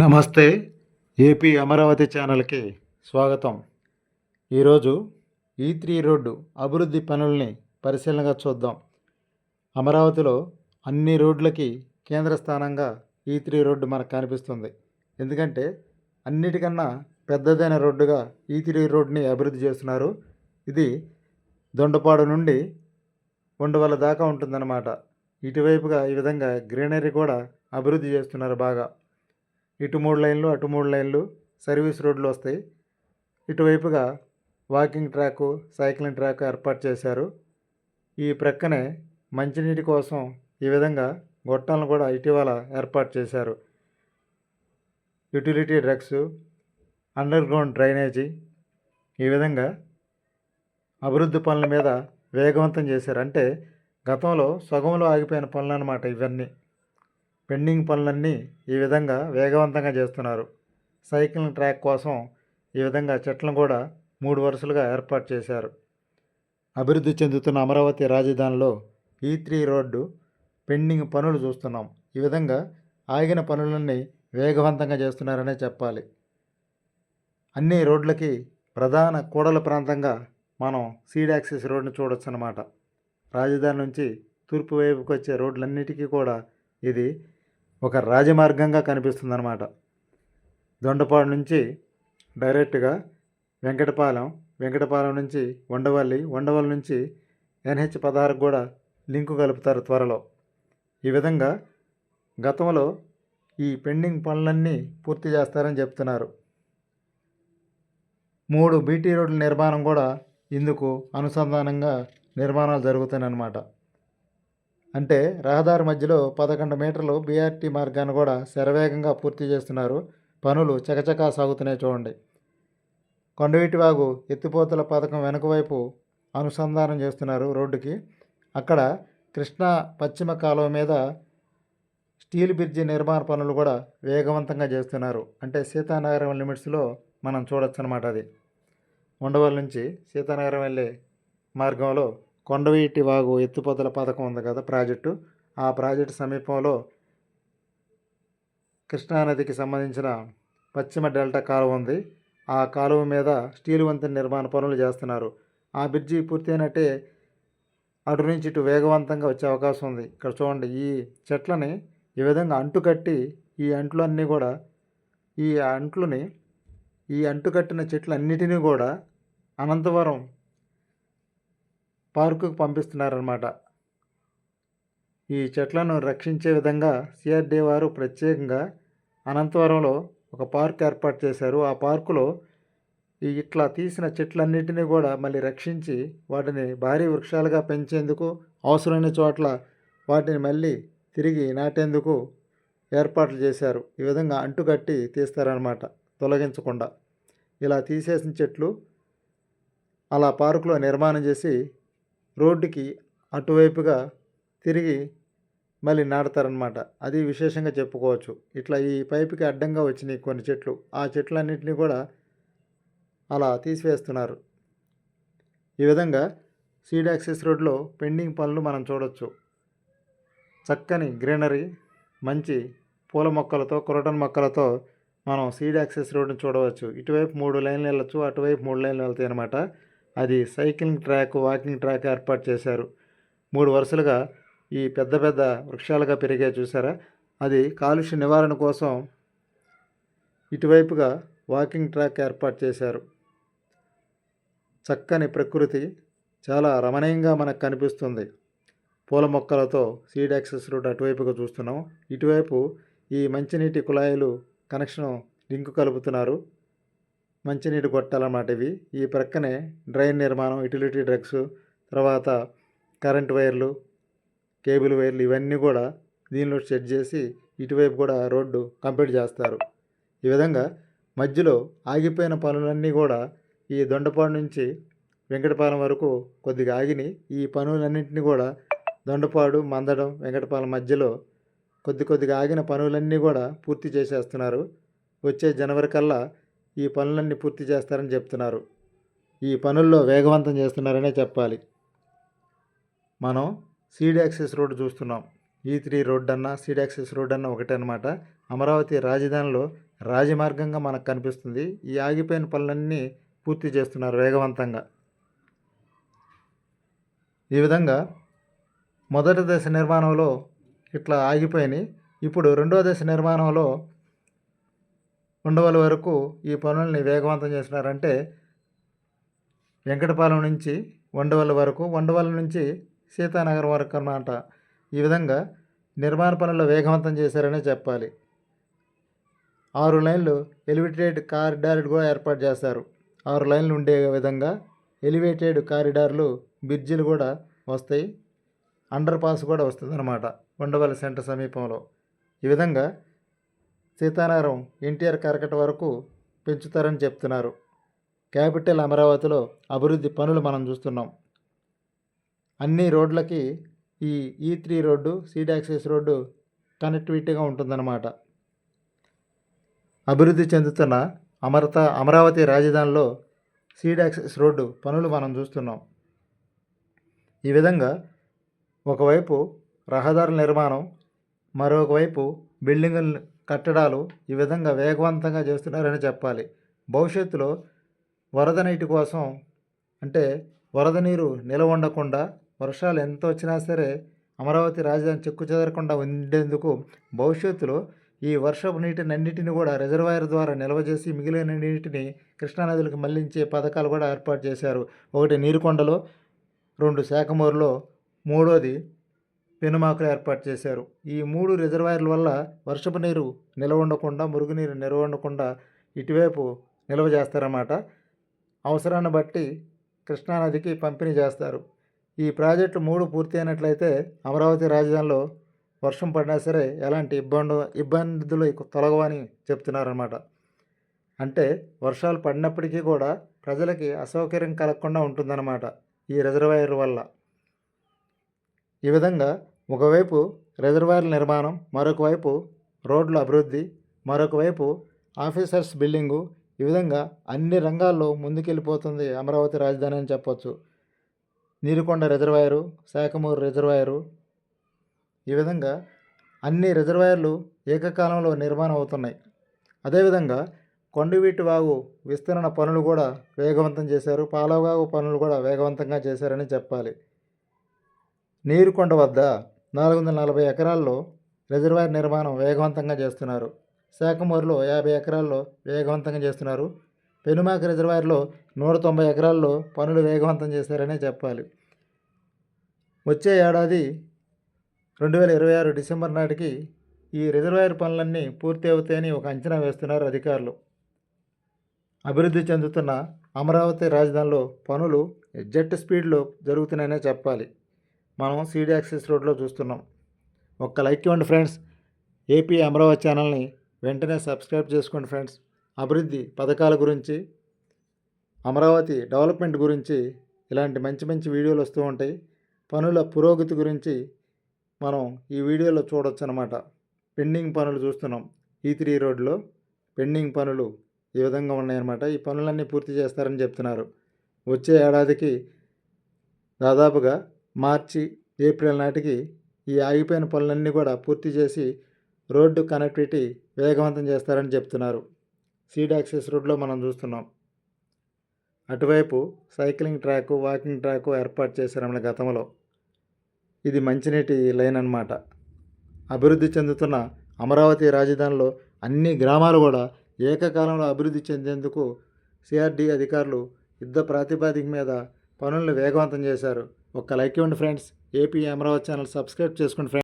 నమస్తే ఏపీ అమరావతి ఛానల్కి స్వాగతం. ఈరోజు ఈ త్రీ రోడ్డు అభివృద్ధి పనుల్ని పరిశీలనగా చూద్దాం. అమరావతిలో అన్ని రోడ్లకి కేంద్ర స్థానంగా ఈ త్రీ రోడ్డు మనకు కనిపిస్తుంది. ఎందుకంటే అన్నిటికన్నా పెద్దదైన రోడ్డుగా ఈ త్రీ రోడ్ని అభివృద్ధి చేస్తున్నారు. ఇది దొండపాడు నుండి ఉండవల దాకా ఉంటుందన్నమాట. ఇటువైపుగా ఈ విధంగా గ్రీనరీ కూడా అభివృద్ధి చేస్తున్నారు బాగా. ఇటు మూడు లైన్లు అటు మూడు లైన్లు సర్వీస్ రోడ్లు వస్తాయి. ఇటువైపుగా వాకింగ్ ట్రాక్ సైక్లింగ్ ట్రాక్ ఏర్పాటు చేశారు. ఈ ప్రక్కనే మంచినీటి కోసం ఈ విధంగా గొట్టాలను కూడా ఇటీవల ఏర్పాటు చేశారు. Utility ducts underground drainage ఈ విధంగా అభివృద్ధి పనుల మీద వేగవంతం చేశారు. అంటే గతంలో సగంలో ఆగిపోయిన పనులు అన్నమాట ఇవన్నీ. పెండింగ్ పనులన్నీ ఈ విధంగా వేగవంతంగా చేస్తున్నారు. సైక్లింగ్ ట్రాక్ కోసం ఈ విధంగా చెట్లను కూడా మూడు వరుసలుగా ఏర్పాటు చేశారు. అభివృద్ధి చెందుతున్న అమరావతి రాజధానిలో e ఈ త్రీ రోడ్డు పెండింగ్ పనులు చూస్తున్నాం. ఈ విధంగా ఆగిన పనులన్నీ వేగవంతంగా చేస్తున్నారనే చెప్పాలి. అన్ని రోడ్లకి ప్రధాన కూడల ప్రాంతంగా మనం సీడ్ యాక్సిస్ రోడ్ని చూడొచ్చు అన్నమాట రాజధాని నుంచి తూర్పు వైపుకి వచ్చే రోడ్లన్నిటికీ కూడా ఇది ఒక రాజమార్గంగా కనిపిస్తుందన్నమాట. దొండపాడు నుంచి డైరెక్ట్గా వెంకటపాలెం వెంకటపాలెం నుంచి ఉండవల్లి ఉండవల్లి నుంచి ఎన్హెచ్ పదహారు కూడా లింకు కలుపుతారు త్వరలో. ఈ విధంగా గతంలో ఈ పెండింగ్ పనులన్నీ పూర్తి చేస్తారని చెప్తున్నారు. మూడు బీటీ రోడ్ల నిర్మాణం కూడా ఇందుకు అనుసంధానంగా నిర్మాణాలు జరుగుతాయన్నమాట అంటే రహదారి మధ్యలో పదకొండు మీటర్లు బీఆర్టీ మార్గాన్ని కూడా శరవేగంగా పూర్తి చేస్తున్నారు. పనులు చకచకా సాగుతున్నాయి చూడండి. కొండవీటివాగు ఎత్తిపోతల పథకం వెనుకవైపు అనుసంధానం చేస్తున్నారు రోడ్డుకి. అక్కడ కృష్ణా పశ్చిమ కాలువ మీద స్టీల్ బ్రిడ్జి నిర్మాణ పనులు కూడా వేగవంతంగా చేస్తున్నారు. అంటే సీతానగరం లిమిట్స్లో మనం చూడొచ్చు అనమాట అది. ఉండవల్లి నుంచి సీతానగరం వెళ్ళే మార్గంలో కొండవీటి వాగు ఎత్తిపోతల పథకం ఉంది కదా ప్రాజెక్టు. ఆ ప్రాజెక్టు సమీపంలో కృష్ణానదికి సంబంధించిన పశ్చిమ డెల్టా కాలువ ఉంది. ఆ కాలువ మీద స్టీల్ వంతెన నిర్మాణ పనులు చేస్తున్నారు. ఆ బ్రిడ్జి పూర్తయినట్టే అటు నుంచి ఇటు వేగవంతంగా వచ్చే అవకాశం ఉంది. ఇక్కడ చూడండి ఈ చెట్లని ఈ విధంగా అంటు కట్టి ఈ అంట్లన్నీ కూడా ఈ అంట్లని ఈ అంటు కట్టిన చెట్లన్నిటినీ కూడా అనంతవరం పార్కుకు పంపిస్తున్నారన్నమాట. ఈ చెట్లను రక్షించే విధంగా సిఆర్డీ వారు ప్రత్యేకంగా అనంతవరంలో ఒక పార్క్ ఏర్పాటు చేశారు. ఆ పార్కులో ఈ ఇట్లా తీసిన చెట్లన్నిటినీ కూడా మళ్ళీ రక్షించి వాటిని భారీ వృక్షాలుగా పెంచేందుకు అవసరమైన చోట్ల వాటిని మళ్ళీ తిరిగి నాటేందుకు ఏర్పాట్లు చేశారు. ఈ విధంగా అంటుకట్టి తీస్తారనమాట తొలగించకుండా. ఇలా తీసేసిన చెట్లు అలా పార్కులో నిర్మాణం చేసి రోడ్డుకి అటువైపుగా తిరిగి మళ్ళీ నాటుతారనమాట అది విశేషంగా చెప్పుకోవచ్చు. ఇట్లా ఈ పైపుకి అడ్డంగా వచ్చినాయి కొన్ని చెట్లు. ఆ చెట్లన్నింటినీ కూడా అలా తీసివేస్తున్నారు. ఈ విధంగా సీడ్ యాక్సెస్ రోడ్లో పెండింగ్ పనులు మనం చూడొచ్చు. చక్కని గ్రీనరీ మంచి పూల మొక్కలతో కొరటన్ మొక్కలతో మనం సీడ్ యాక్సెస్ రోడ్ని చూడవచ్చు. ఇటువైపు మూడు లైన్లు వెళ్ళచ్చు అటువైపు మూడు లైన్లు వెళ్తాయి అనమాట అది సైక్లింగ్ ట్రాక్ వాకింగ్ ట్రాక్ ఏర్పాటు చేశారు. మూడు వరుసలుగా ఈ పెద్ద పెద్ద వృక్షాలుగా పెరిగే చూసారా? అది కాలుష్య నివారణ కోసం ఇటువైపుగా వాకింగ్ ట్రాక్ ఏర్పాటు చేశారు. చక్కని ప్రకృతి చాలా రమణీయంగా మనకు కనిపిస్తుంది. పూల మొక్కలతో సీడ్ యాక్సెస్ రూట్ అటువైపుగా చూస్తున్నాం. ఇటువైపు ఈ మంచినీటి కుళాయిలు కనెక్షన్ లింకు కలుపుతున్నారు. మంచినీటి గొట్టాలన్నమాట ఇవి. ఈ ప్రక్కనే డ్రైన్ నిర్మాణం యుటిలిటీ డ్రగ్స్ తర్వాత కరెంట్ వైర్లు కేబుల్ వైర్లు ఇవన్నీ కూడా దీనిలో సెట్ చేసి ఇటువైపు కూడా రోడ్డు కంప్లీట్ చేస్తారు. ఈ విధంగా మధ్యలో ఆగిపోయిన పనులన్నీ కూడా ఈ దొండపాడు నుంచి వెంకటపాలెం వరకు కొద్దిగా ఆగిని ఈ పనులన్నింటినీ కూడా దొండపాడు మందడం వెంకటపాలెం మధ్యలో కొద్ది కొద్దిగా ఆగిన పనులన్నీ కూడా పూర్తి చేసేస్తున్నారు. వచ్చే జనవరి కల్లా ఈ పనులన్నీ పూర్తి చేస్తారని చెప్తున్నారు. ఈ పనుల్లో వేగవంతం చేస్తున్నారనే చెప్పాలి. మనం సీడ్ యాక్సెస్ రోడ్డు చూస్తున్నాం. ఈ త్రీ రోడ్ అన్నా సీడ్ యాక్సెస్ రోడ్ అన్నా ఒకటే అనమాట అమరావతి రాజధానిలో రాజమార్గంగా మనకు కనిపిస్తుంది. ఈ ఆగిపోయిన పనులన్నీ పూర్తి చేస్తున్నారు వేగవంతంగా. ఈ విధంగా మొదటి దశ నిర్మాణంలో ఇట్లా ఆగిపోయినాయి. ఇప్పుడు రెండో దశ నిర్మాణంలో ఉండవల వరకు ఈ పనుల్ని వేగవంతం చేసినారంటే వెంకటపాలెం నుంచి వండవల్లి వరకు వండవల నుంచి సీతానగరం వరకు అన్నమాట. ఈ విధంగా నిర్మాణ పనులు వేగవంతం చేశారనే చెప్పాలి. ఆరు లైన్లు ఎలివేటెడ్ కారిడార్ కూడా ఏర్పాటు చేస్తారు. ఆరు లైన్లు ఉండే విధంగా ఎలివేటెడ్ కారిడార్లు బ్రిడ్జిలు కూడా వస్తాయి. అండర్ పాస్ కూడా వస్తుంది అన్నమాట ఉండవల్లి సెంటర్ సమీపంలో. ఈ విధంగా సీతానగరం ఎన్టీఆర్ కరకట వరకు పెంచుతారని చెప్తున్నారు. క్యాపిటల్ అమరావతిలో అభివృద్ధి పనులు మనం చూస్తున్నాం. అన్ని రోడ్లకి ఈ ఈ three road seed access road కనెక్టివిటీగా ఉంటుందన్నమాట. అభివృద్ధి చెందుతున్న అమరత అమరావతి రాజధానిలో సీడ్ యాక్సెస్ రోడ్డు పనులు మనం చూస్తున్నాం. ఈ విధంగా ఒకవైపు రహదారుల నిర్మాణం మరొకవైపు బిల్డింగులు కట్టడాలు ఈ విధంగా వేగవంతంగా చేస్తున్నారని చెప్పాలి. భవిష్యత్తులో వరద నీటి కోసం అంటే వరద నీరు నిలవ ఉండకుండా వర్షాలు ఎంత వచ్చినా సరే అమరావతి రాజధాని చెక్కు చెదరకుండా ఉండేందుకు భవిష్యత్తులో ఈ వర్షపు నీటిని అన్నిటిని కూడా రిజర్వాయర్ ద్వారా నిల్వ చేసి మిగిలిన నీటిని కృష్ణానదులకు మళ్ళించే పథకాలు కూడా ఏర్పాటు చేశారు. ఒకటి నీరుకొండలో రెండు శాఖమూరులో మూడోది పెనుమాకులు ఏర్పాటు చేశారు. ఈ మూడు రిజర్వాయర్ల వల్ల వర్షపు నీరు నిల్వ ఉండకుండా మురుగునీరు నిల్వ ఉండకుండా ఇటువైపు నిల్వ చేస్తారన్నమాట. అవసరాన్ని బట్టి కృష్ణానదికి పంపిణీ చేస్తారు. ఈ ప్రాజెక్టు మూడు పూర్తి అయినట్లయితే అమరావతి రాజధానిలో వర్షం పడినా సరే ఎలాంటి ఇబ్బంది ఇబ్బందులు తొలగవని చెప్తున్నారన్నమాట. అంటే వర్షాలు పడినప్పటికీ కూడా ప్రజలకి అసౌకర్యం కలగకుండా ఉంటుందన్నమాట ఈ రిజర్వాయర్ వల్ల. ఈ విధంగా ఒకవైపు రిజర్వాయర్ల నిర్మాణం మరొక వైపు రోడ్ల అభివృద్ధి మరొక వైపు ఆఫీసర్స్ బిల్డింగు. ఈ విధంగా అన్ని రంగాల్లో ముందుకెళ్ళిపోతుంది అమరావతి రాజధాని అని చెప్పొచ్చు. Neerukonda reservoir Sakhamuru reservoir. ఈ విధంగా అన్ని రిజర్వాయర్లు ఏకకాలంలో నిర్మాణం అవుతున్నాయి. అదేవిధంగా కొండవీటి వాగు విస్తరణ పనులు కూడా వేగవంతం చేశారు. పాలవాగు పనులు కూడా వేగవంతంగా చేశారని చెప్పాలి. నీరుకొండ వద్ద నాలుగు వందల నలభై ఎకరాల్లో రిజర్వాయర్ నిర్మాణం వేగవంతంగా చేస్తున్నారు. శాఖమూరులో యాభై ఎకరాల్లో వేగవంతంగా చేస్తున్నారు. పెనుమాక రిజర్వాయర్లో నూట తొంభై ఎకరాల్లో పనులు వేగవంతం చేశారనే చెప్పాలి. వచ్చే ఏడాది రెండు వేల ఇరవై ఆరు డిసెంబర్ నాటికి ఈ రిజర్వాయర్ పనులన్నీ పూర్తి అవుతాయని ఒక అంచనా వేస్తున్నారు అధికారులు. అభివృద్ధి చెందుతున్న అమరావతి రాజధానిలో పనులు జెట్ స్పీడ్లో జరుగుతున్నాయనే చెప్పాలి. మనం సీడీ యాక్సెస్ రోడ్లో చూస్తున్నాం. ఒక్క లైక్ ఇవ్వండి ఫ్రెండ్స్. ఏపీ అమరావతి ఛానల్ని వెంటనే సబ్స్క్రైబ్ చేసుకోండి ఫ్రెండ్స్. అభివృద్ధి పథకాల గురించి అమరావతి డెవలప్మెంట్ గురించి ఇలాంటి మంచి మంచి వీడియోలు వస్తూ ఉంటాయి. పనుల పురోగతి గురించి మనం ఈ వీడియోలో చూడొచ్చు అనమాట పెండింగ్ పనులు చూస్తున్నాం. ఈ త్రీ రోడ్లో పెండింగ్ పనులు ఈ విధంగా ఉన్నాయన్నమాట. ఈ పనులన్నీ పూర్తి చేస్తారని చెప్తున్నారు. వచ్చే ఏడాదికి దాదాపుగా మార్చి ఏప్రిల్ నాటికి ఈ ఆగిపోయిన పనులన్నీ కూడా పూర్తి చేసి రోడ్డు కనెక్టివిటీ వేగవంతం చేస్తారని చెప్తున్నారు. సీడ్ యాక్సెస్ రోడ్లో మనం చూస్తున్నాం. అటువైపు సైక్లింగ్ ట్రాకు వాకింగ్ ట్రాకు ఏర్పాటు చేశారు గతంలో. ఇది మంచినీటి లైన్ అన్నమాట. అభివృద్ధి చెందుతున్న అమరావతి రాజధానిలో అన్ని గ్రామాలు కూడా ఏకకాలంలో అభివృద్ధి చెందేందుకు సిఆర్డి అధికారులు యుద్ధ ప్రాతిపదిక మీద పనులను వేగవంతం చేశారు. ఒక్క లైక్ ఇవ్వండి friends. AP Amaravati channel subscribe చేసుకోండి ఫ్రెండ్స్.